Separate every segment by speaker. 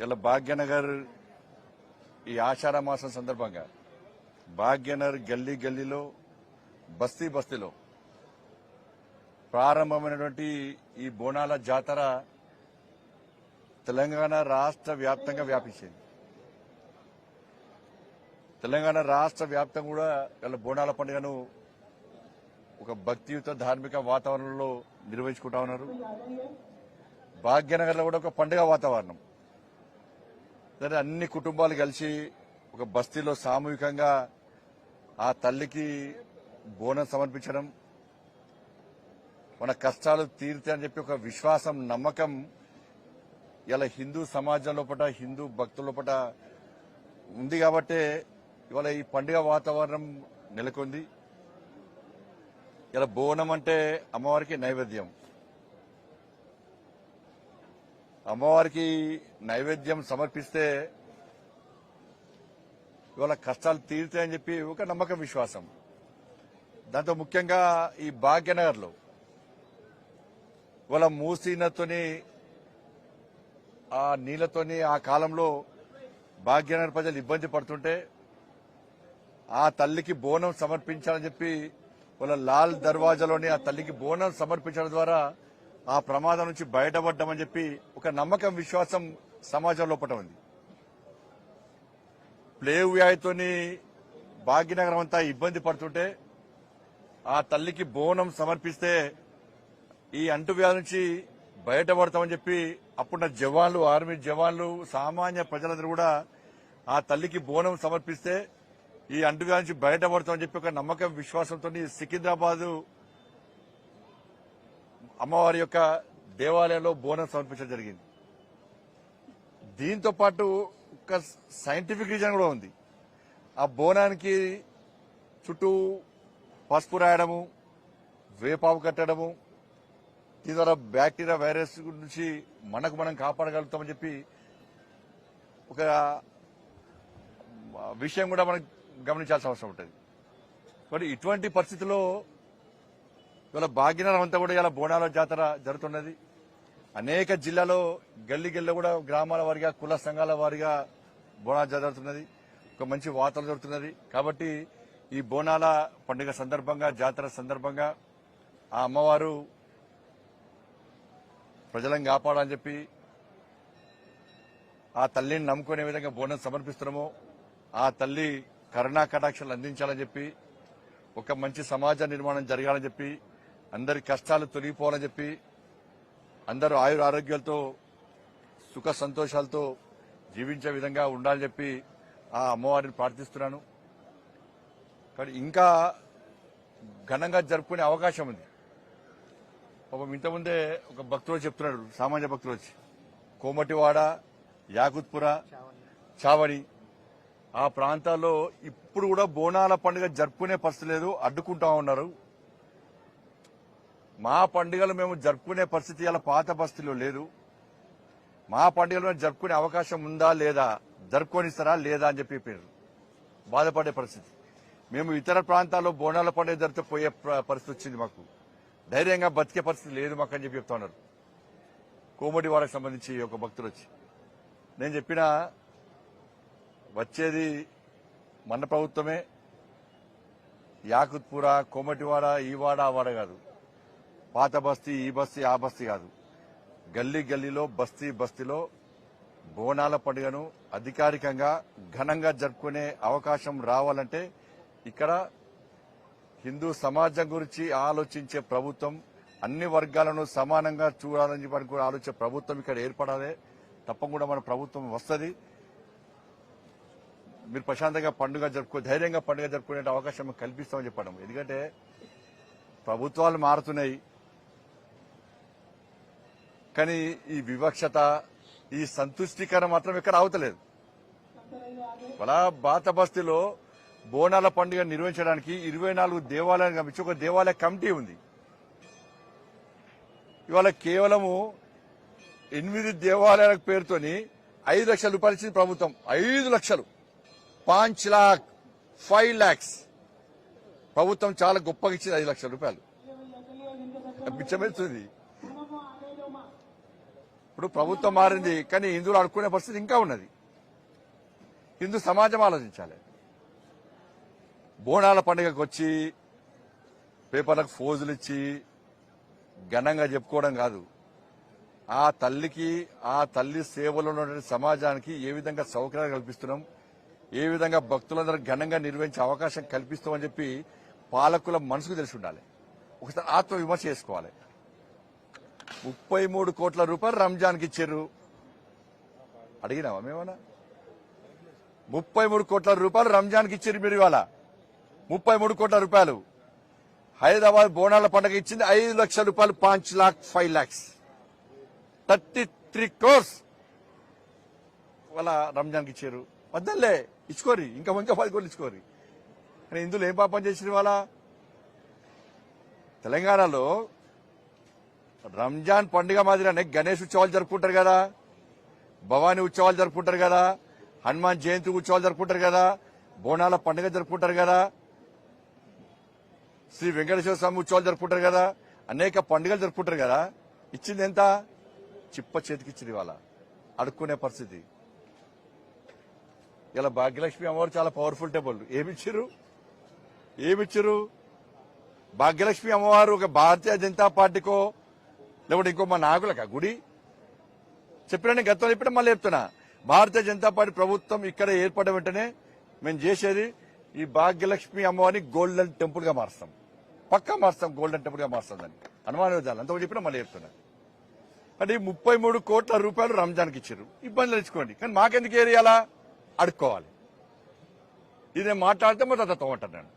Speaker 1: ఇలా భాగ్యనగర్ ఈ ఆషాఢ మాసం సందర్భంగా భాగ్యనగర్ గల్లీ గల్లీలో బస్తీ బస్తీలో ప్రారంభమైనటువంటి ఈ బోనాల జాతర తెలంగాణ రాష్ట్ర వ్యాప్తంగా వ్యాపించింది. తెలంగాణ రాష్ట్ర వ్యాప్తంగా కూడా ఇలా బోనాల పండుగను ఒక భక్తియుత ధార్మిక వాతావరణంలో నిర్వహించుకుంటా ఉన్నారు. భాగ్యనగర్లో కూడా ఒక పండుగ వాతావరణం. సరే అన్ని కుటుంబాలు కలిసి ఒక బస్తీలో సామూహికంగా ఆ తల్లికి బోనం సమర్పించడం మన కష్టాలు తీరుతాయని చెప్పి ఒక విశ్వాసం నమ్మకం ఇలా హిందూ సమాజం లోపల హిందూ భక్తుల లోపల ఉంది కాబట్టే ఇవాళ ఈ పండుగ వాతావరణం నెలకొంది. ఇలా బోనం అంటే అమ్మవారికి నైవేద్యం. అమ్మవారికి నైవేద్యం సమర్పిస్తే ఇవాళ కష్టాలు తీరుతాయని చెప్పి ఒక నమ్మకం విశ్వాసం. దాంతో ముఖ్యంగా ఈ భాగ్యనగర్లో ఇవాళ మూసీనతోని ఆ నీళ్ళతోని ఆ కాలంలో భాగ్యనగర్ ప్రజలు ఇబ్బంది పడుతుంటే ఆ తల్లికి బోనం సమర్పించాలని చెప్పి వాళ్ళ లాల్ దర్వాజాలోని ఆ తల్లికి బోనం సమర్పించడం ద్వారా ఆ ప్రమాదం నుంచి బయటపడ్డామని చెప్పి ఒక నమ్మకం విశ్వాసం సమాజం లోపల ఉంది. ప్లేవ్ వ్యాధితోని భాగ్యనగరం అంతా ఇబ్బంది పడుతుంటే ఆ తల్లికి బోనం సమర్పిస్తే ఈ అంటువ్యాధి నుంచి బయటపడతామని చెప్పి అప్పుడున్న జవాన్లు ఆర్మీ జవాన్లు సామాన్య ప్రజలందరూ కూడా ఆ తల్లికి బోనం సమర్పిస్తే ఈ అంటువ్యాధి నుంచి బయటపడతామని చెప్పి ఒక నమ్మకం విశ్వాసంతో సికింద్రాబాదు అమ్మవారి యొక్క దేవాలయంలో బోనం సమర్పించడం జరిగింది. దీంతో పాటు ఒక సైంటిఫిక్ రీజన్ కూడా ఉంది. ఆ బోనానికి చుట్టూ పసుపు రాయడము వేపావు కట్టడము దీని ద్వారా బ్యాక్టీరియా వైరస్ నుంచి మనకు మనం కాపాడగలుగుతామని చెప్పి ఒక విషయం కూడా మనం గమనించాల్సిన అవసరం ఉంటుంది. మరి ఇటువంటి పరిస్థితుల్లో ఇవాళ భాగ్యనగరం అంతా కూడా ఇలా బోనాల జాతర జరుగుతున్నది. అనేక జిల్లాలో గల్లి గల్లి కూడా గ్రామాల వారిగా కుల సంఘాల వారిగా బోనాలు జరుగుతున్నది. ఒక మంచి వార్తలు జరుగుతున్నది. కాబట్టి ఈ బోనాల పండుగ సందర్భంగా జాతర సందర్భంగా ఆ అమ్మవారు ప్రజలను కాపాడాలని చెప్పి ఆ తల్లిని నమ్ముకునే విధంగా బోనం సమర్పిస్తున్నామో. ఆ తల్లి కరుణా కటాక్షలు అందించాలని చెప్పి ఒక మంచి సమాజ నిర్మాణం జరగాలని చెప్పి అందరి కష్టాలు తొలగిపోవాలని చెప్పి అందరూ ఆయుర ఆరోగ్యాలతో సుఖ సంతోషాలతో జీవించే విధంగా ఉండాలని చెప్పి ఆ అమ్మవారిని ప్రార్థిస్తున్నాను. కానీ ఇంకా ఘనంగా జరుపుకునే అవకాశం ఉంది. పాపం ఇంతకుముందే ఒక భక్తుడు చెప్తున్నాడు సామాన్య భక్తులు వచ్చి. కోమటివాడ యాకుత్పుర చావడి ఆ ప్రాంతాల్లో ఇప్పుడు కూడా బోనాల పండుగ జరుపుకునే పరిస్థితి లేదు అడ్డుకుంటా ఉన్నారు. మా పండుగలు మేము జరుపుకునే పరిస్థితి ఇలా పాత బస్తీలో లేదు. మా పండుగలు మేము జరుపుకునే అవకాశం ఉందా లేదా జరుపుకొనిస్తారా లేదా అని చెప్పి పేరు బాధపడే పరిస్థితి. మేము ఇతర ప్రాంతాల్లో బోనాల పండుగ జరిగితే పోయే పరిస్థితి వచ్చింది మాకు. ధైర్యంగా బతికే పరిస్థితి లేదు మాకు అని చెప్పి చెప్తున్నారు. కోమటి వారికి సంబంధించి ఒక భక్తులు వచ్చి. నేను చెప్పిన వచ్చేది మన ప్రభుత్వమే. యాకుత్పుర కోమటివాడ ఈ వాడ ఆ వాడ కాదు. పాత బస్తీ ఈ బస్తీ ఆ బస్తీ కాదు. గల్లీ గల్లీలో బస్తీ బస్తీలో బోనాల పండుగను అధికారికంగా ఘనంగా జరుపుకునే అవకాశం రావాలంటే ఇక్కడ హిందూ సమాజం గురించి ఆలోచించే ప్రభుత్వం అన్ని వర్గాలను సమానంగా చూడాలని చెప్పి కూడా ఆలోచించే ప్రభుత్వం ఇక్కడ ఏర్పడాలి. తప్పకుండా మన ప్రభుత్వం వస్తుంది. మీరు ప్రశాంతంగా పండుగ జరుపుకో ధైర్యంగా పండుగ జరుపుకునే అవకాశం కల్పిస్తామని చెప్పడం. ఎందుకంటే ప్రభుత్వాలు మారుతున్నాయి. కానీ ఈ వివక్షత ఈ సంతుష్టీకరణ మాత్రం ఇక్కడ అవతలేదు అలా బాత బస్తీలో బోనాల పండుగ నిర్వహించడానికి ఇరవై నాలుగు దేవాలయాలు కమించి ఒక దేవాలయ కమిటీ ఉంది. ఇవాళ కేవలము ఎనిమిది దేవాలయాల పేరుతోని ఐదు లక్షల రూపాయలు ఇచ్చింది ప్రభుత్వం. ఐదు లక్షలు. పాంచ్ లాక్ ఫైవ్ లాక్స్. ప్రభుత్వం చాలా గొప్పగా ఇచ్చింది ఐదు లక్షల రూపాయలు. బిచ్చమెత్తుంది ఇప్పుడు ప్రభుత్వం మారింది కానీ హిందువులు అడుక్కునే పరిస్థితి ఇంకా ఉన్నది. హిందూ సమాజం ఆలోచించాలి. బోనాల పండుగకు వచ్చి పేపర్లకు ఫోజులు ఇచ్చి ఘనంగా చెప్పుకోవడం కాదు. ఆ తల్లికి ఆ తల్లి సేవలో ఉన్నటువంటి సమాజానికి ఏ విధంగా సౌకర్యాలు కల్పిస్తున్నాం ఏ విధంగా భక్తులందరూ ఘనంగా నిర్వహించే అవకాశం కల్పిస్తామని చెప్పి పాలకుల మనసుకు తెలిసి ఉండాలి. ఒకసారి ఆత్మ విమర్శ చేసుకోవాలి. ముప్పై మూడు కోట్ల రూపాయలు రంజాన్కి ఇచ్చారు. అడిగినావా మేమన్నా? ముప్పై మూడు కోట్ల రూపాయలు రంజాన్కి ఇచ్చారు మీరు ఇవాళ. ముప్పై మూడు కోట్ల రూపాయలు. హైదరాబాద్ బోనాల పండుగ ఇచ్చింది ఐదు లక్షల రూపాయలు పాంచ్ lakh five lakhs. Thirty three crores వాళ్ళ రంజాన్కి ఇచ్చారు. వద్దలే ఇచ్చుకోరి ఇంకా ఇంకా పది కోట్లు ఇచ్చుకోరి కానీ ఇందులో ఏం పాపం చేసిన వాళ్ళ తెలంగాణలో రంజాన్ పండుగ మాదిరిగానే గణేష్ ఉత్సవాలు జరుపుకుంటారు కదా భవానీ ఉత్సవాలు జరుపుకుంటారు కదా హనుమాన్ జయంతి ఉత్సవాలు జరుపుకుంటారు కదా బోనాల పండుగ జరుపుకుంటారు కదా శ్రీ వెంకటేశ్వర స్వామి ఉత్సవాలు జరుపుకుంటారు కదా అనేక పండుగలు జరుపుకుంటారు కదా. ఇచ్చింది ఎంత? చిప్ప చేతికి ఇచ్చింది వాళ్ళ అడుక్కునే పరిస్థితి. ఇలా భాగ్యలక్ష్మి అమ్మవారు చాలా పవర్ఫుల్ టెంపుల్ ఏమిచ్చారు ఏమిచ్చారు భాగ్యలక్ష్మి అమ్మవారు ఒక భారతీయ జనతా పార్టీకో లేకపోతే ఇంకో మా నాగులక గుడి? చెప్పినా గతంలో చెప్పిన మళ్ళీ చెప్తున్నా. భారతీయ జనతా పార్టీ ప్రభుత్వం ఇక్కడ ఏర్పడిన వెంటనే మేము చేసేది ఈ భాగ్యలక్ష్మి అమ్మవారిని గోల్డెన్ టెంపుల్గా మారుస్తాం. పక్కా మారుస్తాం గోల్డెన్ టెంపుల్గా మారుస్తాం దాన్ని. అనుమానం విధాలు అంతకు చెప్పినా మళ్ళీ చెప్తున్నా. అంటే ముప్పై మూడు కోట్ల రూపాయలు రంజాన్కి ఇచ్చారు. ఇబ్బందులు ఇచ్చుకోండి కానీ మాకెందుకు ఏరియాలా అడుక్కోవాలి. ఇది నేను మాట్లాడితే మొదట తోమంటాను నేను.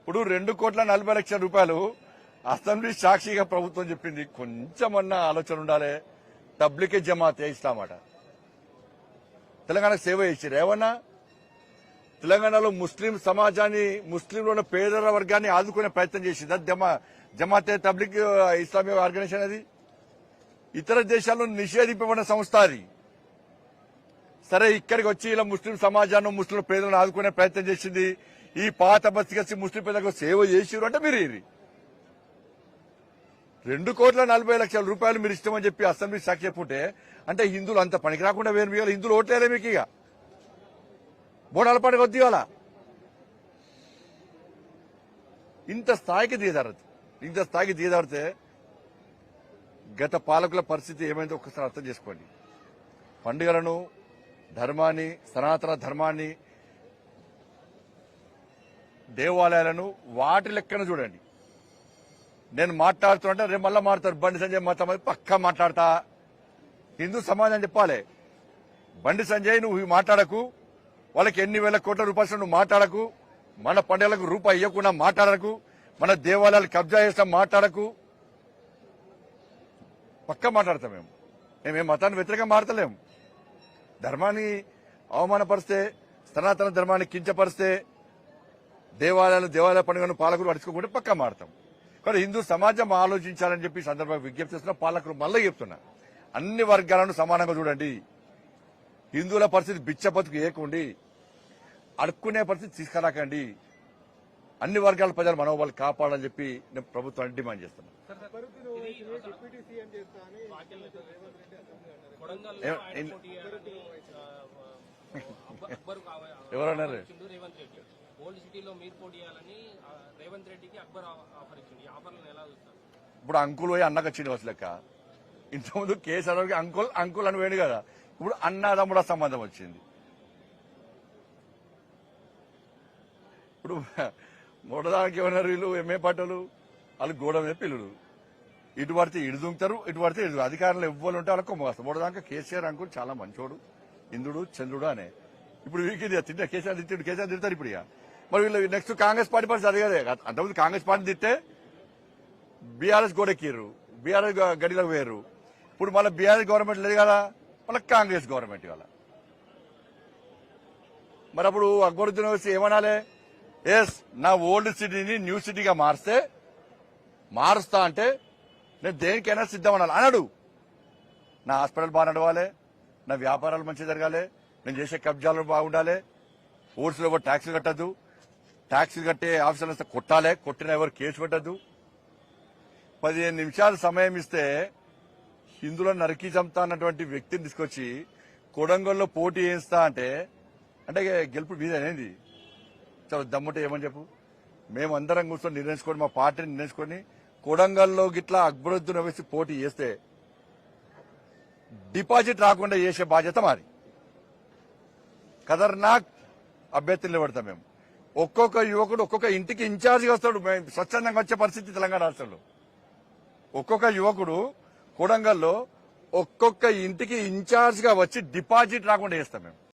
Speaker 1: ఇప్పుడు రెండు కోట్ల నలభై లక్షల రూపాయలు అసెంబ్లీ సాక్షిగా ప్రభుత్వం చెప్పింది కొంచెమన్నా ఆలోచన ఉండాలి. తబ్లికే జమాత్ ఇస్తామాట తెలంగాణకు సేవ చేసిరు ఏమన్నా? తెలంగాణలో ముస్లిం సమాజాన్ని ముస్లింలో ఉన్న పేదల వర్గాన్ని ఆదుకునే ప్రయత్నం చేసింది? అది జమా జమాతే తబ్లిక్ ఇస్లామిక్ ఆర్గనైజేషన్ అది? ఇతర దేశాల్లో నిషేధింపబడిన సంస్థ అది. సరే ఇక్కడికి వచ్చి ఇలా ముస్లిం సమాజాన్ని ముస్లిం పేదలను ఆదుకునే ప్రయత్నం చేసింది. ఈ పాత బతికేసి ముస్లిం పేదలకు సేవ చేసిరు అంటే మీరు రెండు కోట్ల నలభై లక్షల రూపాయలు మీరు ఇష్టమని చెప్పి అసెంబ్లీ సాక్షి చెప్పుంటే అంటే హిందువులు అంత పనికి రాకుండా వేరు మీ హిందువులు ఓట్లేరే మీకు ఇక. బోనాల పండుగ వద్దు ఇవాళ. ఇంత స్థాయికి దిగజారదు ఇంత స్థాయికి దిగజారితే గత పాలకుల పరిస్థితి ఏమైందో ఒక్కసారి అర్థం చేసుకోండి. పండుగలను ధర్మాన్ని సనాతన ధర్మాన్ని దేవాలయాలను వాటి లెక్కన చూడండి. నేను మాట్లాడుతుంటే రేపు మళ్ళీ మాట్లాడతారు బండి సంజయ్ మతం పక్కా మాట్లాడతా. హిందూ సమాజం చెప్పాలి. బండి సంజయ్ నువ్వు మాట్లాడకు. వాళ్ళకి ఎన్ని వేల కోట్ల రూపాయలు నువ్వు మాట్లాడకు. మన పండుగలకు రూపాయి ఇవ్వకుండా మాట్లాడకు. మన దేవాలయాలు కబ్జా చేస్తాం మాట్లాడకు. పక్కా మాట్లాడతాం మేము. మేమేం మతాన్ని వ్యతిరేకంగా మాట్లాడలేము ధర్మాన్ని అవమానపరిస్తే సనాతన ధర్మాన్ని కించపరిస్తే దేవాలయాలు దేవాలయ పండుగను పాలకులు పడుచుకోకుండా పక్కా మాడతాం కానీ హిందూ సమాజం ఆలోచించాలని చెప్పి సందర్భంగా విజ్ఞప్తి చేస్తున్న పాలకులు మళ్ళీ చెప్తున్నా. అన్ని వర్గాలను సమానంగా చూడండి. హిందువుల పరిస్థితి బిచ్చ బతుకు ఏకుండి. అడుక్కునే పరిస్థితి తీసుకురాకండి. అన్ని వర్గాల ప్రజల మనోబలు కాపాడాలని చెప్పి నేను ప్రభుత్వాన్ని డిమాండ్ చేస్తున్నా.
Speaker 2: డిప్యూటీ సీఎం చేస్తా అని
Speaker 3: కొడంగల్లో
Speaker 1: ఏ-
Speaker 3: ఆయన
Speaker 1: ఇన్-
Speaker 3: పోటీ చేయాలని, ఆ, అక్బర్- అక్బర్ కావ-
Speaker 1: ఎవరన్నారు?
Speaker 3: ఓల్డ్ సిటీలో మీరు పోటీ చేయాలని రేవంత్ రెడ్డికి అక్బర్ ఆఫర్ ఇచ్చింది ఆఫర్లను ఎలా చూస్తారు?
Speaker 1: ఇప్పుడు అంకుల్ పోయి అన్నకు వచ్చింది వచ్చి లెక్క. ఇంతకుముందు కేసీఆర్ గారికి అంకుల్ అంకుల్ అని వేడు కదా. ఇప్పుడు అన్నదమ్ముడ సంబంధం వచ్చింది. ఇప్పుడు మూడదానికి ఏమన్నారు వీళ్ళు ఎంఏ పాటలు వాళ్ళు గోడ మీద పిల్లుడు. ఇటు పడితే ఇటు దుంకుతారు ఇటు పడితే ఇటు అధికారులు ఎవ్వరు ఉంటే వాళ్ళకి కొమ్మగాస్తారు మూడదానికి కేసీఆర్ అంకుల్ చాలా మంచోడు. ఇంద్రుడు చంద్రుడు అనే. ఇప్పుడు వీరికి తింటే కేసీఆర్ తిట్టాడు కేసీఆర్ తిడతారు ఇప్పుడు ఇక. మరి వీళ్ళు నెక్స్ట్ కాంగ్రెస్ పార్టీ పరిస్థితి అదే కదా. అంతకుముందు కాంగ్రెస్ పార్టీ తిట్టే బీఆర్ఎస్ గోడెక్కిర్రు. బీఆర్ఎస్ గడిలోకి వేరు ఇప్పుడు మళ్ళీ బీఆర్ఎస్ గవర్నమెంట్ లేదు కదా. మళ్ళీ కాంగ్రెస్ గవర్నమెంట్ ఇవాళ. మరి అప్పుడు అక్బరుద్దీన్ వచ్చి ఏమనాలి? ఎస్ నా ఓల్డ్ సిటీని న్యూ సిటీగా మారిస్తే మారుస్తా అంటే నేను దేనికైనా సిద్ధం అనాలి. అన్నాడు నా హాస్పిటల్ బాగా నడవాలి. నా వ్యాపారాలు మంచిగా జరగాలి. నేను చేసే కబ్జాలు బాగుండాలి. ఓట్స్లో ఎవరు ట్యాక్సీలు కట్టద్దు. ట్యాక్సీలు కట్టే ఆఫీసర్లు వస్తే కొట్టాలి కొట్టిన ఎవరు కేసు పెట్టద్దు. పదిహేను నిమిషాలు సమయం ఇస్తే హిందువులను నరికి చంపుతా అన్నటువంటి వ్యక్తిని తీసుకొచ్చి కొడంగల్లో పోటీ వేయిస్తా అంటే అంటే గెలుపు మీద అనేది. చాలా దమ్ముంటే ఏమని చెప్పు? మేము అందరం కూర్చొని నిర్ణయించుకొని మా పార్టీని నిర్ణయించుకొని కొడంగల్లో గిట్లా అక్బరుద్దీన్ వేసి పోటీ చేస్తే డిపాజిట్ రాకుండా చేసే బాధ్యత మాది. ఖతర్నాక్ అభ్యర్థులు నిలబడతాం మేము. ఒక్కొక్క యువకుడు ఒక్కొక్క ఇంటికి ఇన్ఛార్జిగా వస్తాడు. స్వచ్ఛందంగా వచ్చే పరిస్థితి తెలంగాణ రాష్ట్రంలో. ఒక్కొక్క యువకుడు కొడంగల్లో ఒక్కొక్క ఇంటికి ఇన్ఛార్జ్గా వచ్చి డిపాజిట్ రాకుండా చేస్తాం మేము.